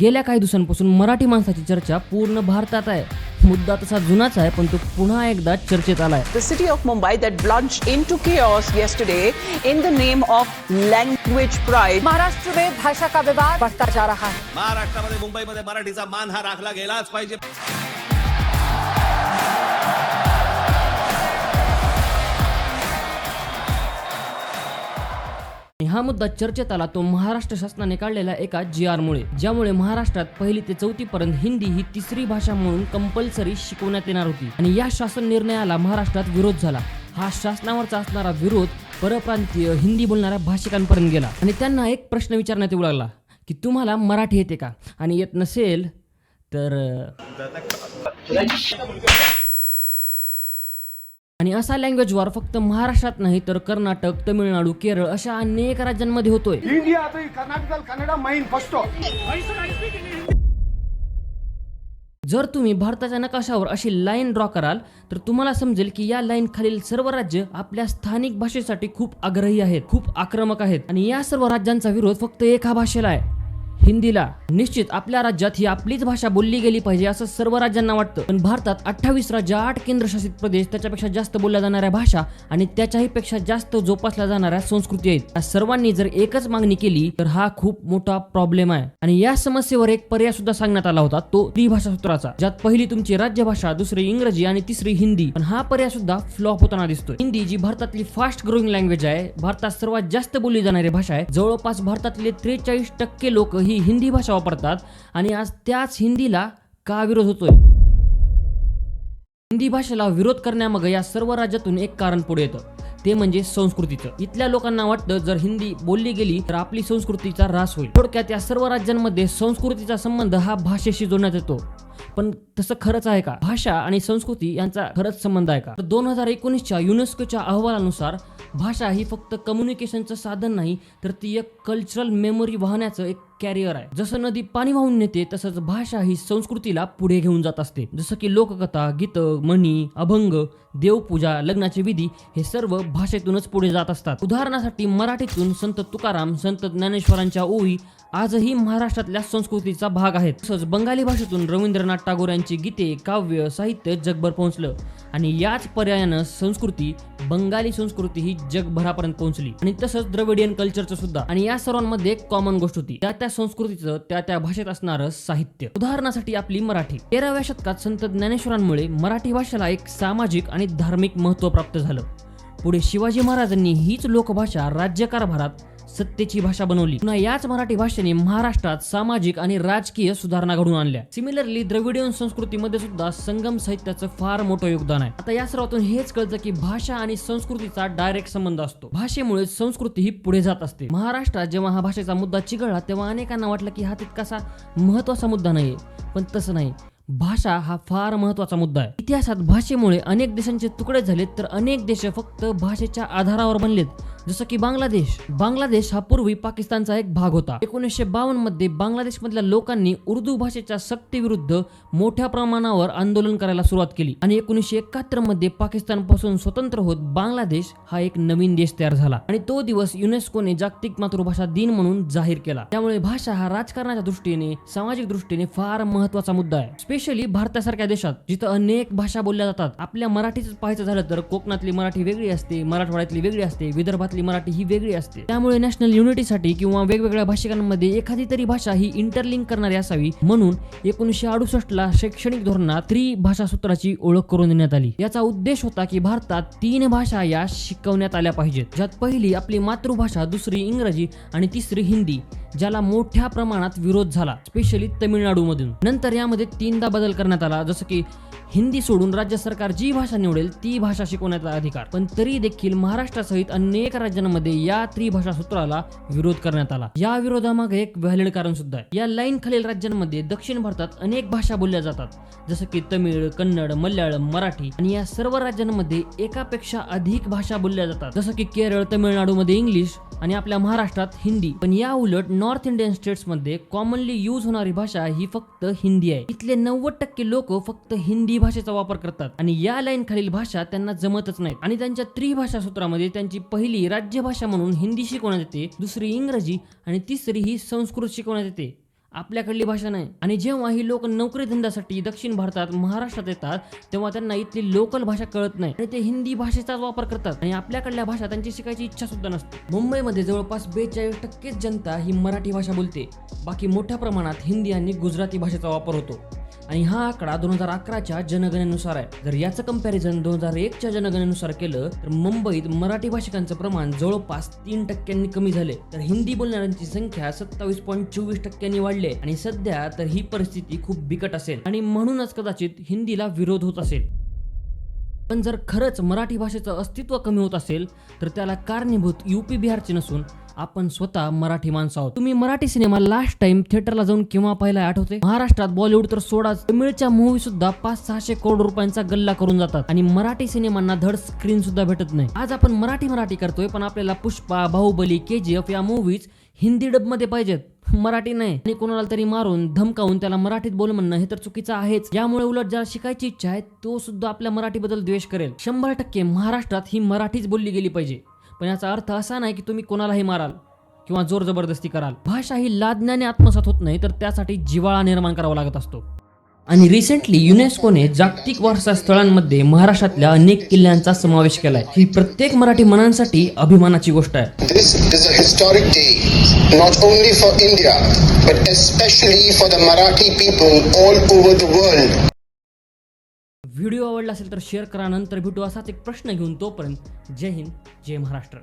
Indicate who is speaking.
Speaker 1: गेल्या काही दिवसांपासून मराठी माणसाची चर्चा पूर्ण भारतात आहे. मुद्दा तसा जुनाच आहे पण तो पुन्हा एकदा चर्चेत आलाय.
Speaker 2: The city of Mumbai that plunged into chaos yesterday in the name of language pride.
Speaker 3: Maharashtra में भाषा का विवाद? बढ़ता जा रहा है.
Speaker 4: महाराष्ट्रामध्ये मुंबईमध्ये मराठीचा मान हा राखला गेलाच पाहिजे.
Speaker 1: हा मुद्दा चर्चेत आला तो महाराष्ट्र शासनाने काढलेल्या एका जी आर मुळे ज्यामुळे महाराष्ट्रात पहिली ते चौथी पर्यंत हिंदी ही तिसरी भाषा म्हणून कंपल्सरी शिकवण्यात येणार होती. आणि या शासन निर्णयाला महाराष्ट्रात विरोध झाला. हा शासनावरचा असणारा विरोध परप्रांतीय हिंदी बोलणाऱ्या भाषिकांपर्यंत गेला. आणि त्यांना एक प्रश्न विचारण्यात येऊ लागला की तुम्हाला मराठी येते का? आणि येत नसेल तर आणि असा लँग्वेज वॉर फक्त महाराष्ट्रात नाही तर कर्नाटक तमिळनाडू केरळ अशा अनेक राज्यांमध्ये होतोय. जर तुम्ही भारताच्या नकाशावर अशी लाईन ड्रॉ कराल तर तुम्हाला समजेल की या लाईन खालील सर्व राज्य आपल्या स्थानिक भाषेसाठी खूप आग्रही आहेत खूप आक्रमक आहेत. आणि या सर्व राज्यांचा विरोध फक्त एका भाषेला आहे. हिंदीला. निश्चित आपल्या राज्यात ही आपलीच भाषा बोलली गेली पाहिजे असं सर्व राज्यांना वाटतं. पण भारतात अठ्ठावीस राज्य आठ केंद्रशासित प्रदेश त्याच्यापेक्षा जास्त बोलल्या जाणाऱ्या भाषा आणि त्याच्याही पेक्षा जास्त जोपासल्या जाणाऱ्या संस्कृती आहेत. या सर्वांनी जर एकच मागणी केली तर हा खूप मोठा प्रॉब्लेम आहे. आणि या समस्येवर एक पर्याय सुद्धा सांगण्यात आला होता तो त्रिभाषा सूत्राचा. ज्यात पहिली तुमची राज्यभाषा दुसरी इंग्रजी आणि तिसरी हिंदी. पण हा पर्याय सुद्धा फ्लॉप होताना दिसतोय. हिंदी जी भारतातली फास्ट ग्रोईंग लँग्वेज आहे भारतात सर्वात जास्त बोलली जाणारी भाषा आहे जवळपास भारतातले त्रेचाळीस टक्के लोक ही हिंदी भाषा वापरतात आणि आज त्याच हिंदीला का विरोध होतोय? हिंदी भाषेला विरोध करण्यामागे या सर्व राज्यातून एक कारण पुढे येतं. ते म्हणजे संस्कृतीचं. इथल्या लोकांना वाटतं जर हिंदी बोलली गेली तर आपली संस्कृतीचा ऱ्हास होईल. थोडक्यात या सर्व राज्यांमध्ये संस्कृतीचा संबंध हा भाषेशी जोडण्यात येतो. पण तसं खरंच आहे का? भाषा आणि संस्कृती यांचा खरंच संबंध आहे का? तर दोन हजार एकोणीसच्या युनेस्कोच्या अहवालानुसार भाषा ही फक्त कम्युनिकेशनचं साधन नाही तर ती एक कल्चरल मेमरी वाहण्याचं एक कॅरियर आहे. जसं नदी पाणी वाहून नेते तसंच भाषा ही संस्कृतीला पुढे घेऊन जात असते. जसं की लोककथा गीतं म्हणी अभंग देवपूजा लग्नाचे विधी हे सर्व भाषेतूनच पुढे जात असतात. उदाहरणासाठी मराठीतून संत तुकाराम संत ज्ञानेश्वरांच्या ओळी आजही महाराष्ट्रातल्या संस्कृतीचा भाग आहेत. तसंच बंगाली भाषेतून रवींद्रनाथ टागोर यांची गीते काव्य साहित्य जगभर पोहोचलं. आणि याच पर्यायानं संस्कृती बंगाली संस्कृती ही जगभरापर्यंत पोहोचली. आणि तसंच द्रविडियन कल्चरचं सुद्धा. आणि या सर्वांमध्ये एक कॉमन गोष्ट होती. त्या त्या संस्कृतीचं त्या त्या भाषेत असणारं साहित्य. उदाहरणासाठी आपली मराठी. तेराव्या शतकात संत ज्ञानेश्वरांमुळे मराठी भाषेला एक सामाजिक आणि धार्मिक महत्त्व प्राप्त झालं. पुढे शिवाजी महाराजांनी हीच लोकभाषा राज्यकारभारात सत्तेची भाषा बनवली. पुन्हा याच मराठी भाषेने महाराष्ट्रात सामाजिक आणि राजकीय सुधारणा घडवून आणल्या. सिमिलरली द्रविडियन संस्कृतीमध्ये सुद्धा संगम साहित्याचं फार मोठं योगदान आहे. आता या सर्वातून हेच कळतं की भाषा आणि संस्कृतीचा डायरेक्ट संबंध असतो. भाषेमुळे संस्कृती ही पुढे जात असते. महाराष्ट्रात जेव्हा हा भाषेचा मुद्दा चिघळला तेव्हा अनेकांना वाटलं की हा तितकासा महत्त्वाचा मुद्दा नाहीये. पण तसं नाही. भाषा हा फार महत्त्वाचा मुद्दा आहे. इतिहासात भाषेमुळे अनेक देशांचे तुकडे झालेत तर अनेक देश फक्त भाषेच्या आधारावर बनलेत. जसं की बांगलादेश. बांगलादेश हा पूर्वी पाकिस्तानचा एक भाग होता. एकोणीसशे बावन्नमध्ये बांगलादेश मधल्या लोकांनी उर्दू भाषेच्या सक्तीविरुद्ध मोठ्या प्रमाणावर आंदोलन करायला सुरुवात केली. आणि एकोणीसशे एकाहत्तरमध्ये पाकिस्तानपासून स्वतंत्र होत बांगलादेश हा एक नवीन देश तयार झाला. आणि तो दिवस युनेस्कोने जागतिक मातृभाषा दिन म्हणून जाहीर केला. त्यामुळे भाषा हा राजकारणाच्या दृष्टीने सामाजिक दृष्टीने फार महत्त्वाचा मुद्दा आहे. स्पेशली भारतासारख्या देशात जिथं अनेक भाषा बोलल्या जातात. आपल्या मराठीच पाहायचं झालं तर कोकणातली मराठी वेगळी असते मराठवाड्यातली वेगळी असते विदर्भातली मराठी ही वेगळी असते. त्यामुळे नॅशनल युनिटीसाठी किंवा वेगवेगळ्या भाषिकांमध्ये एखादी तरी भाषा ही इंटरलिंक करणारी असावी म्हणून एकोणीसशे अडुसष्ट ला शैक्षणिक धोरणात त्रिभाषा सूत्राची ओळख करून देण्यात आली. याचा उद्देश होता की भारतात तीन भाषा या शिकवण्यात आल्या पाहिजेत. ज्यात पहिली आपली मातृभाषा दुसरी इंग्रजी आणि तिसरी हिंदी. ज्याला मोठ्या प्रमाणात विरोध झाला स्पेशली तमिळनाडूमधून. नंतर यामध्ये तीनदा बदल करण्यात आला जसं की हिंदी सोडून राज्य सरकार जी भाषा निवडेल ती भाषा शिकवण्याचा अधिकार. पण तरी देखील महाराष्ट्रासहित अनेक राज्यांमध्ये या त्रिभाषा सूत्राला विरोध करण्यात आला. या विरोधामागे एक व्हॅलिड कारण सुद्धा आहे. या लाईन खालील राज्यांमध्ये दक्षिण भारतात अनेक भाषा बोलल्या जातात जसं की तमिळ कन्नड मल्याळम मराठी. आणि या सर्व राज्यांमध्ये एकापेक्षा अधिक भाषा बोलल्या जातात. जसं की केरळ तमिळनाडूमध्ये इंग्लिश आणि आपल्या महाराष्ट्रात हिंदी. पण या उलट नॉर्थ इंडियन स्टेट्समध्ये कॉमनली यूज होणारी भाषा ही फक्त हिंदी आहे. इथले नव्वद टक्के लोक फक्त हिंदी भाषेचा वापर करतात. आणि या लाईन खालील भाषा त्यांना जमतच नाहीत. आणि त्यांच्या त्रिभाषा सूत्रामध्ये त्यांची पहिली राज्यभाषा म्हणून हिंदी शिकवण्यात येते दुसरी इंग्रजी आणि तिसरी ही संस्कृत शिकवण्यात येते. आपल्याकडली भाषा नाही. आणि जेव्हा ही लोक नोकरी धंद्यासाठी दक्षिण भारतात महाराष्ट्रात येतात तेव्हा त्यांना इथली लोकल भाषा कळत नाही. आणि ते हिंदी भाषेचाच वापर करतात. आणि आपल्याकडल्या भाषा त्यांची शिकायची इच्छा सुद्धा नसते. मुंबईमध्ये जवळपास बेचाळीस टक्केच जनता ही मराठी भाषा बोलते. बाकी मोठ्या प्रमाणात हिंदी आणि गुजराती भाषेचा वापर होतो. आणि हा आकडा दोन हजार अकराच्या जनगणनेनुसार आहे. जर याचं कंपॅरिझन दोन हजार एकच्या जनगणनेनुसार केलं तर मुंबईत मराठी भाषिकांचं प्रमाण जवळपास तीन टक्क्यांनी कमी झाले. तर हिंदी बोलणाऱ्यांची संख्या सत्तावीस पॉईंट चोवीस टक्क्यांनी वाढली आणि सध्या तर ही परिस्थिती खूप बिकट असेल. आणि म्हणूनच कदाचित हिंदीला विरोध होत असेल. पण जर खरंच मराठी भाषेचं अस्तित्व कमी होत असेल तर त्याला कारणीभूत युपी बिहारचे नसून आपण स्वतः मराठी माणसं आहोत. तुम्ही मराठी सिनेमा लास्ट टाइम थिएटरला जाऊन केव्हा पाहिला आठवते महाराष्ट्रात बॉलिवूड तर सोडाच तमिळच्या मूवी सुद्धा पाच सहाशे करोड रुपयांचा गल्ला करून जातात. आणि मराठी सिनेमांना धड स्क्रीन सुद्धा भेटत नाही. आज आपण मराठी मराठी करतोय पण आपल्याला Pushpa Baahubali K G F या मूवीज हिंदी डबमध्ये पाहिजेत. मराठी नाही. आणि कोणाला तरी मारून धमकावून त्याला मराठीत बोल म्हणणं हे तर चुकीचं आहेच. यामुळे उलट ज्याला शिकायची इच्छा आहे तो सुद्धा आपल्या मराठीबद्दल द्वेष करेल. शंभर टक्के महाराष्ट्रात ही मराठीच बोलली गेली पाहिजे. पण याचा अर्थ असा नाही की तुम्ही कोणालाही माराल किंवा जोर जबरदस्ती कराल. भाषा ही लादण्याने आत्मसात होत नाही तर त्यासाठी जिवाळा निर्माण करावा लागत असतो. आणि रिसेंटली युनेस्कोने जागतिक वारसा स्थळांमध्ये महाराष्ट्रातल्या अनेक किल्ल्यांचा समावेश केलाय. ही प्रत्येक मराठी मनांसाठी अभिमानाची गोष्ट आहे.
Speaker 5: This is a historic day, not only for India, but especially for the Marathi people all over the world.
Speaker 1: Video आवडला असेल तर शेअर करा नंतर भेटू असाच एक प्रश्न घेऊन तोपर्यंत जय हिंद जय महाराष्ट्र.